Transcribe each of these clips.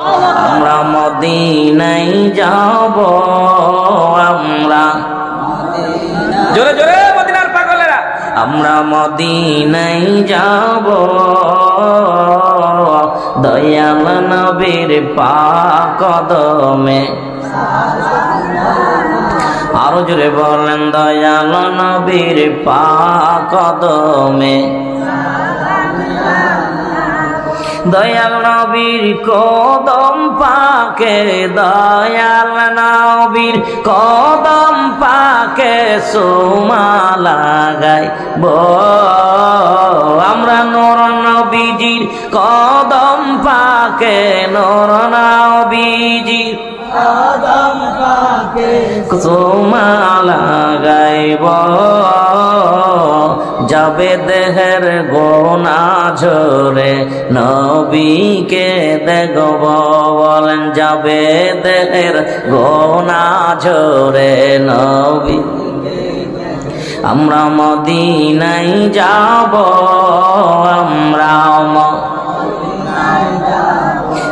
আমরা মদিনাই যাব, আমরা জোরে জোরে, মদিনার পাগলেরা। আমরা মদিনাই যাব, দয়াল নবীর পাকদমে আরও জোরে বলেন, দয়াল নবীর পাকদমে দয়াল নবীর কদম পাকে, দয়াল নবীর কদম পাকে সোমা লাগাই ব। আমরা নর নবীজির কদম পাকে, নর নবীজির সোমা লাগাইব যাবে দেহের গোনা ঝরে নবীকে দেখব। বলেন, যাবে দেহের গোনা ঝরে নবী। আমরা মদিনাই যাব, আমরা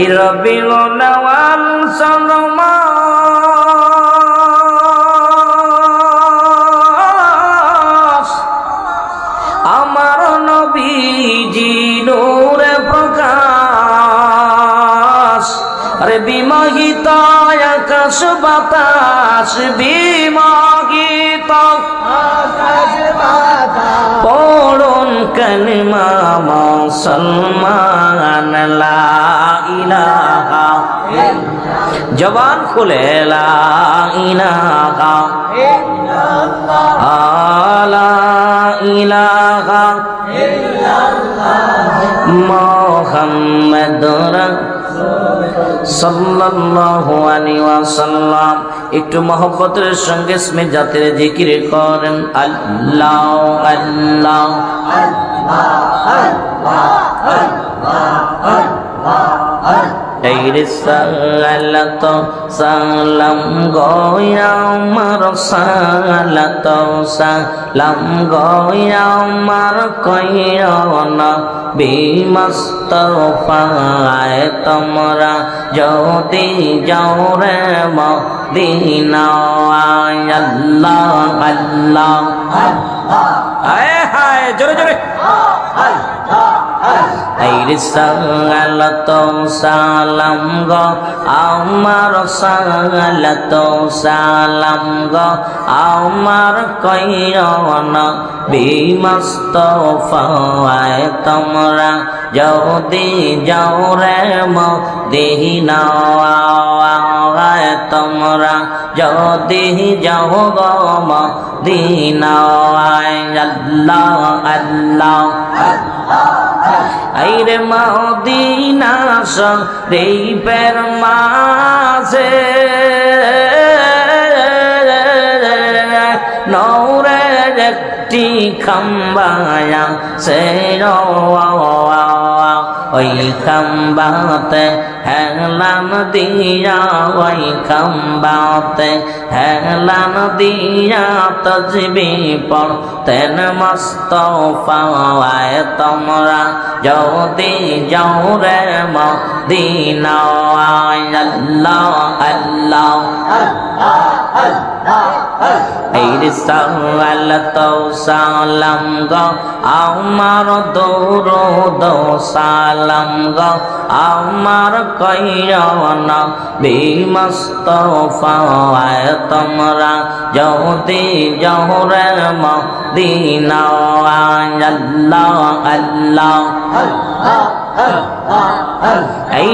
ইরবিল নওয়াল সনমা বিমোহিত আকাশ বাতাস বিমোহিত। পড়ুন কলমা মুসলমান লা ইলাহা জবান খুলে লা ইলাহা আলা ইলাহা মুহাম্মাদুর সাল্লাল্লাহু আলাইহি ওয়াসাল্লাম একটু মহব্বতের সঙ্গে স্মে জাতের জিকির করেন আল্লাহ আল্লাহ এই সালাত সালাম গয়ামার সালাত সালাম গয়ামার কয়ন বিমস্তফায় তোমরা যদি যাও রে মদিনা আল্লাহ আল্লাহ হায় হায় জোরে জোরে এই সালাত সালাম গো আমার সালাত সালাম গো আমার কয়ন বিমস্ত ফায় তোমরা যদি যাও রে মদিনা তোমরা যদি যাও গো মদিনা আল্লাহ আল্লাহ। আইরে মদিনা পের মাঝে। নৌরে একটি খাম্বায়া সে ওই খাম্বাতে হেলান দিয়া ওই খাম্বাতে হেলান দিয়া তজবি পড়তেন মস্ত পাওয়ায় তোমরা যদি যাও রে মদিনা আল্লাহ আল্লাহ। এই সালাত সালাম গো আমার দৌরদ সালাম গো আমার কয়ন বিমস্ত ফাওয়ায় তোমরা যদি জহরে মদিনা আল্লাহ আল্লাহ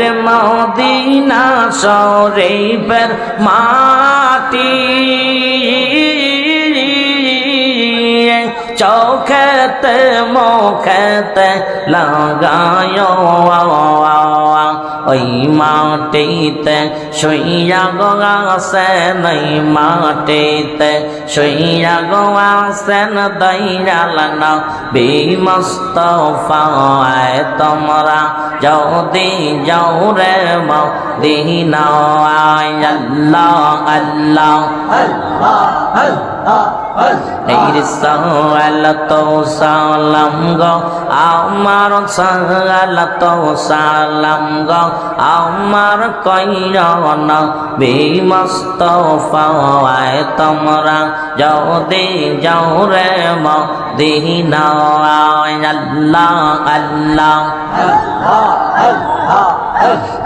রে মদিনা শরীফের মাটি। চৌখেতে মুখেতে লাগায় ওই মাটিতে শুইয়া গো আসেন ওই মাটিতে শুইয়া গো আসেন দয়াল নবী মুস্তফায় তোমরা যদি যাও রে মদিনা আল্লাহ আল্লাহ। এই সাল তো সালাম গো, আমার সালাম গো আমার কইরন বিমস্তফায় তোমরা। যদি যাও রে মদিনা আল্লাহ আল্লাহ।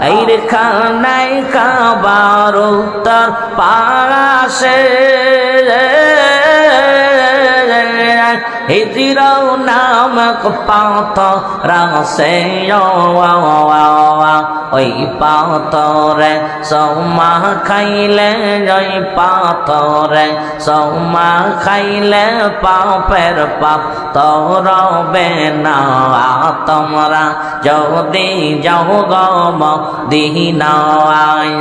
এই খানাই কাবার উত্তর পাশে হিজিরাও নামক পাথ রাসে ওই পাথরে সৌমা খাইলে ওই পাথরে সৌমা খাইলে পাপের পাপ তোর বেনা তোমরা যদি যাও গম দিহিনা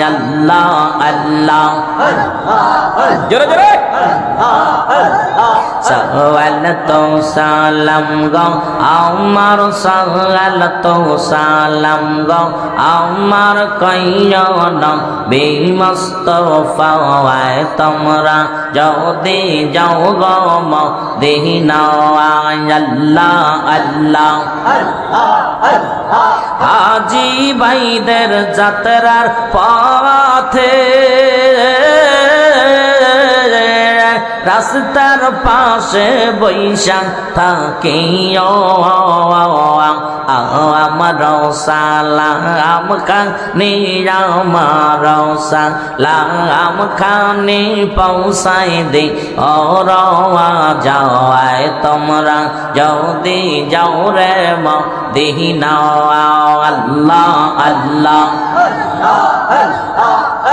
আল্লাহ আল্লাহ। জোরে জোরে সওয়াল তো সালাম গো, আমার সওয়াল তো সালাম গো, আমার কইয়ন বিমস্তফায় তোমরা। যদি যাও গো মদিনা আল্লাহ আল্লাহ। হাজি ভাইদের যাত্রার পথে রাস্তার পাশে বৈশাখ থাকি আমার সালাম খানি, আমার সালাম খানি পৌঁছাই দে ও রওয়া যাওয়ায় তোমরা যদি যাও রে মদিনা আল্লাহ আল্লাহ।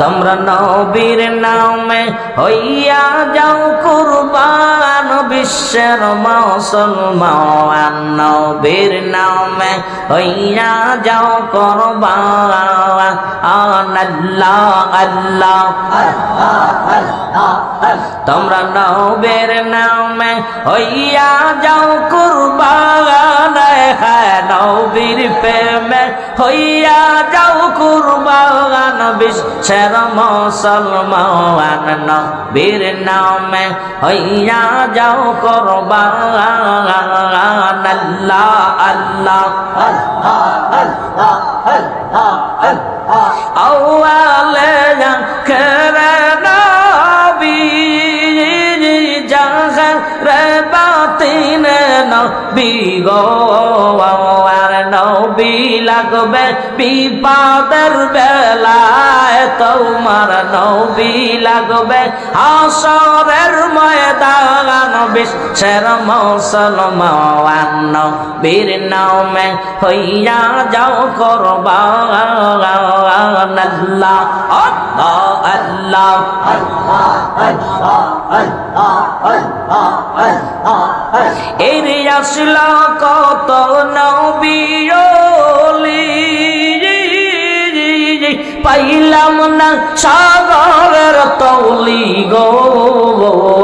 তোমরা নবীর নামে হইয়া যাও কুরবান বিশ্বের মুসলমান। নবীর নামে হইয়া যাও কুরবান। আল্লাহ আল্লাহ তোমরা নবীর নামে হইয়া যাও কুরবান। হ্যাঁ নবীর প্রেমে হইয়া যাও কুরবান বিশ্বের মুসলমান। নবীর নামে হইয়া যাও কুরবান। আল্লাহ আল্লাহ আওয়ালে করে নবী নবী গো আর নবী লাগবে বিপদের বেলায় তোমার নবী লাগবে আসরের ময়দান বিশ্বের মুসলমান নবীর নামে হইয়া যাও করবান আল্লাহ আল্লাহ এর আসল কত নবিয়লি পাইলাম না সাগরের তৌলি গো।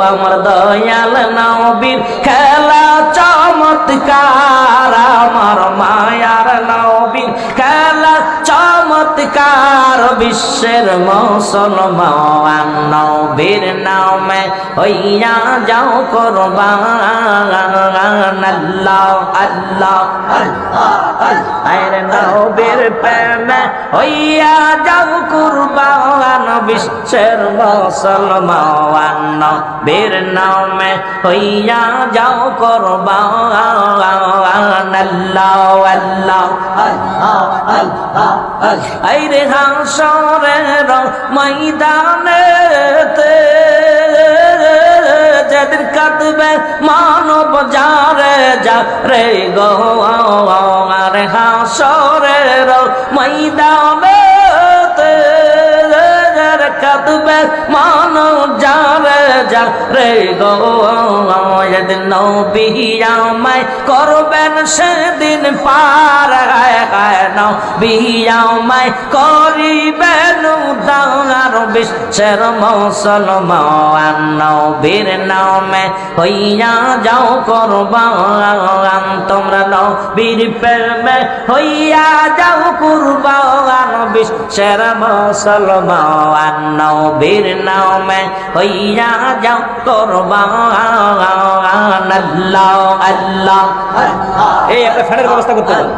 আমার দয়াল নবীর খেলা চমৎকার। আমার মায়ার নবীর খেলা চমৎকার। বিশ্বের মুসলমান। নবীর নামে হইয়া যাও করবান। আল্লাহ আল্লাহ আরে নবীর প্রেমে হইয়া যাও কুরবান, বিশ্বের মুসলমান। নবীর নামে হইয়া যাও করবান, আল্লাহ আল্লাহ হাইরে হাসরের ময়দানে যেদিন কাঁদবে মানব যারে যা রে গো আরে হাসরের ময়দানে কাঁদবে মানব যারে যা রে গো যেদিন নবী আমায় করবেন সেদিন পার গায় গায় নবী আমায় করিবেন উদ্ধার বিশ্বের মুসলমান নবীর নামে হইয়া যাও করবান। তোমরা নবীর প্রেমে হইয়া যাও কুরবান। বিশ্বের মুসলমান নবীর নামে হইয়া যাও করবান। আল্লাহ আল্লাহ। এই একটা ফ্যানের ব্যবস্থা করতে হবে।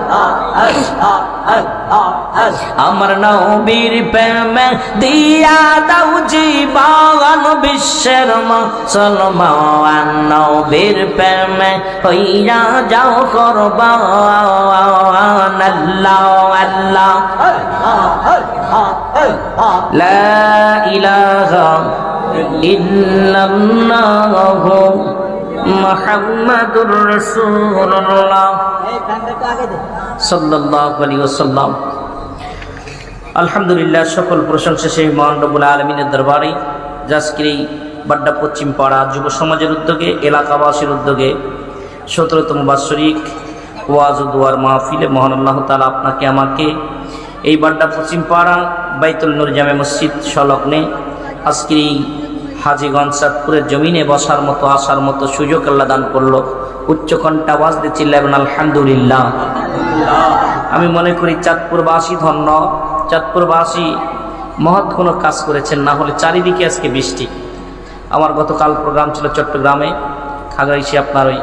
আমার নবীর প্রেমে দিয়া দাও জীবন বিশ্বের মুসলমান। নবীর প্রেমে হইয়া যাও করবান। আল্লাহ আল্লাহ। আলহামদুলিল্লাহ সকল প্রশংসা সেই মহান রব্বুল আলমিনের দরবারে। জাজকের এই বাড্ডা পশ্চিম পাড়া যুব সমাজের উদ্যোগে এলাকাবাসীর উদ্যোগে সতেরোতম বাৎসরিক ওয়াজ ও দুয়ার মাহফিলে মহান আল্লাহ তালা আপনাকে আমাকে এই বাড্ডা পশ্চিম পাড়া বাইতুল নুর জামে মসজিদ সংলগ্নে। আজকের এই হাজিগঞ্জ চাঁদপুরের জমিনে বসার মতো, আসার মতো সুযোগ আল্লাহ দান করল। উচ্চকণ্ঠা আওয়াজ দিয়ে চিল্লাবেন আলহামদুলিল্লাহ। আমি মনে করি চাঁদপুরবাসী ধন্য। চাঁদপুরবাসী মহৎ কোনো কাজ করেছেন, না হলে চারিদিকে আজকে বৃষ্টি। আমার গতকাল প্রোগ্রাম ছিল চট্টগ্রামে। খাগড়াইশি আপনার ওই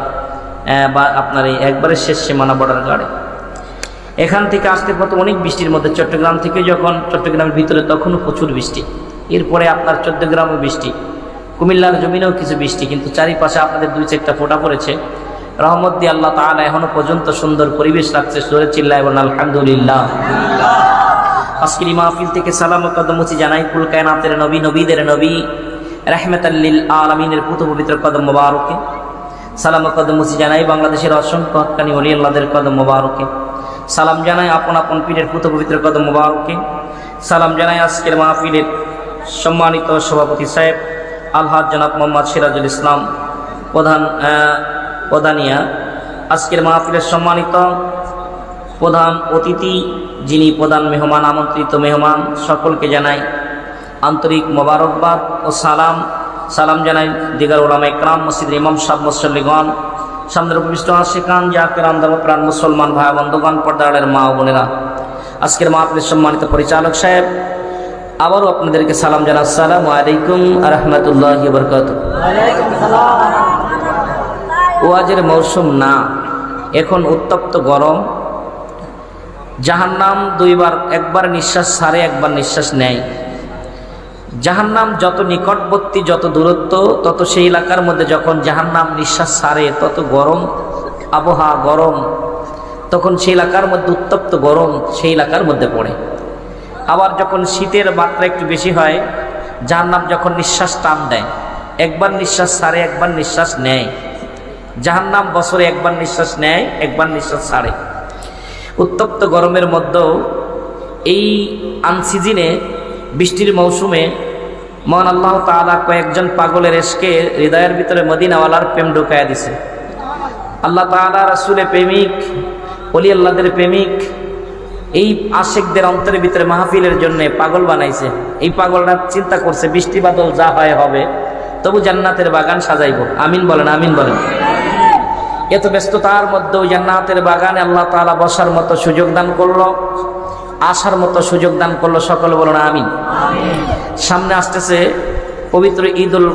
বা আপনার এই একবারে শেষ সীমানা বর্ডার গাড়ে এখান থেকে আসতে পথে অনেক বৃষ্টির মধ্যে চট্টগ্রাম থেকে যখন চট্টগ্রামের ভিতরে তখনও প্রচুর বৃষ্টি। এরপরে আপনার চট্টগ্রামও বৃষ্টি। কুমিল্লার জমিনেও কিছু বৃষ্টি, কিন্তু চারিপাশে আপনাদের দুই চারটা ফোটা পড়েছে। রহমত দিয়ে আল্লাহ তাআলা এখনও পর্যন্ত সুন্দর পরিবেশ রাখছে সুরে চিল্লা এবং আলহামদুলিল্লাহ। আজকের মাহফিল থেকে সালাম কদমুচি জানাই, কুল কায়নাতের নবী, নবীদের নবী রাহমাতাল্লিল আলামিনের পুত পবিত্র কদম মোবারকে। সালাম কদমুচি জানাই বাংলাদেশের অসংখ্য হক্কানি অলি আল্লাহদের কদম মোবারকে। সালাম জানাই আপন আপন পীরের পুত পবিত্র কদম মোবারকে। সালাম জানাই আজকের মাহফিলের সম্মানিত সভাপতি সাহেব, আলহাজ জনাব মোহাম্মদ সিরাজুল ইসলাম, প্রধান প্রধানিয়া। আজকের মাহফিলের সম্মানিত প্রধান অতিথি যিনি প্রধান মেহমান, আমন্ত্রিত মেহমান, সকলকে জানাই আন্তরিক মোবারকবাদ ও সালাম। সালাম জানাই দিগার ওলামা ইকরাম মসজিদের ইমাম সাহ মুসল্লিগণ সামনের উপবিষ্ট আশিকান জাকের আন্দোলন প্রাণ মুসলমান ভাই বন্ধুগণ পর্দারের মা বোনেরা। আজকের মাহফিলের সম্মানিত পরিচালক সাহেব, আবারও আপনাদেরকে সালাম জানা আসসালামু আলাইকুম রহমতুল্লাহ বরকত ওয়াজের মৌসুম না, এখন উত্তপ্ত গরম। জাহান্নাম দুইবার, একবার নিঃশ্বাস সারে একবার নিঃশ্বাস নেয়। জাহান্নাম যত নিকটবর্তী, যত দূরত্ব, তত সেই এলাকার মধ্যে যখন জাহান্নাম নিঃশ্বাস সারে তত গরম, আবহাওয়া গরম, তখন সেই এলাকার মধ্যে উত্তপ্ত গরম সেই এলাকার মধ্যে পড়ে। আবার যখন শীতের মাত্রা একটু বেশি হয়, জাহান্নাম যখন নিঃশ্বাস টান দেয়, একবার নিঃশ্বাস সারে একবার নিঃশ্বাস নেয়। জাহান্নাম বছরে একবার নিঃশ্বাস নেয়, একবার নিঃশ্বাস সারে উত্তপ্ত গরমের মধ্যেও এই আনসিজিনে বৃষ্টির মৌসুমে মহান আল্লাহ তাআলা কয়েকজন পাগলের এসকে হৃদয়ের ভিতরে মদিনাওয়ালার প্রেম ঢুকাইয়া দিছে। আল্লাহ তাআলা রাসূলের প্রেমিক অলি আল্লাহদের প্রেমিক, এই আশেকদের অন্তরের ভিতরে মাহফিলের জন্য পাগল বানাইছে। এই পাগলরা চিন্তা করছে, বৃষ্টি বাদল যা হয় হবে, তবু জান্নাতের বাগান সাজাইব। আমিন বলেন আমিন বলেন। এত ব্যস্ততার মধ্যেও জান্নাতের বাগানে আল্লাহ তাআলা বসার মতো সুযোগ দান করল। আসার মতো সুযোগ দান করল সকল বলুন আমি সামনে আসতেছে পবিত্র ঈদুল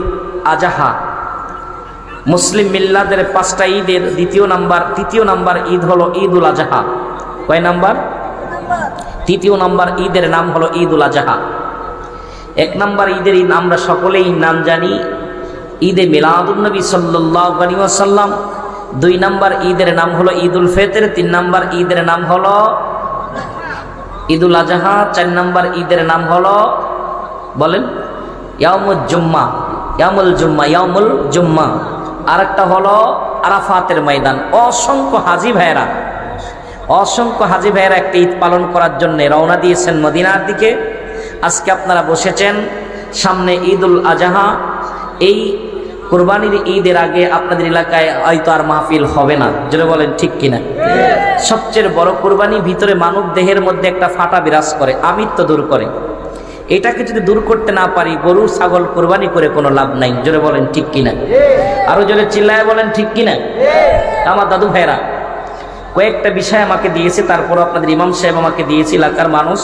আজাহা। মুসলিম মিল্লাদের পাঁচটা ঈদের দ্বিতীয় নাম্বার, তৃতীয় নাম্বার ঈদ হলো ঈদুল আজাহা। কয় নাম্বার? তৃতীয় নাম্বার ঈদের নাম হলো ঈদুল আজাহা। এক নাম্বার ঈদের ঈদ আমরা সকলেই নাম জানি, ঈদে মিলাদুলনবী সাল্লাল্লাহু আলাইহি ওয়াসাল্লাম। দুই নাম্বার ঈদের নাম হলো ঈদুল ফিতর, তিন নাম্বার ঈদের নাম হলো ঈদুল আজহা চার নম্বর ঈদের নাম হলো, বলেন ইয়ামুল জুম্মা ইয়ামুল জুম্মা ইয়ামুল জুম্মা। আর একটা হলো আরাফাতের ময়দান। অসংখ্য হাজি ভাইয়েরা, অসংখ্য হাজি ভাইয়েরা একটা ঈদ পালন করার জন্য রওনা দিয়েছেন মদিনার দিকে। আজকে আপনারা বসেছেন সামনে ঈদুল আজহা। এই কোরবানির ঈদের আগে আপনাদের এলাকায় হয়তো আর মাহফিল হবে না। যেটা বলেন, ঠিক কিনা? সবচেয়ে বড় কোরবানি ভিতরে মানব দেহের মধ্যে একটা ফাটা বিরাজ করে, আমিত্ব দূর করে। এটাকে যদি দূর করতে না পারি, গরু, ছাগল কোরবানি করে কোনো লাভ নাই। জোরে বলেন, ঠিক কিনা? আরও জোরে চিল্লায় বলেন, ঠিক কিনা? আমার দাদু ভাইরা কয়েকটা বিষয় আমাকে দিয়েছে তারপর আপনাদের ইমাম সাহেব আমাকে দিয়েছে, এলাকার মানুষ।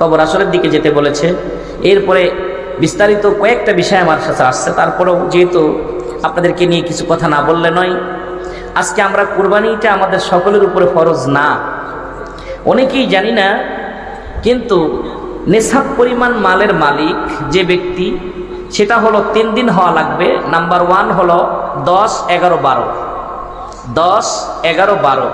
কবর আসরের দিকে যেতে বলেছে। এরপরে বিস্তারিত কয়েকটা বিষয় আমার সাথে আসছে। তারপরেও যেহেতু আপনাদেরকে নিয়ে কিছু কথা না বললে নয়, আজকে আমরা কোরবানিটা আমাদের সকলের উপরে ফরজ না। অনেকেই জানি না, কিন্তু নেশাব পরিমাণ মালের মালিক যে ব্যক্তি, সেটা হলো তিন দিন হওয়া লাগবে। নাম্বার ওয়ান হলো দশ এগারো বারো। দশ এগারো বারো।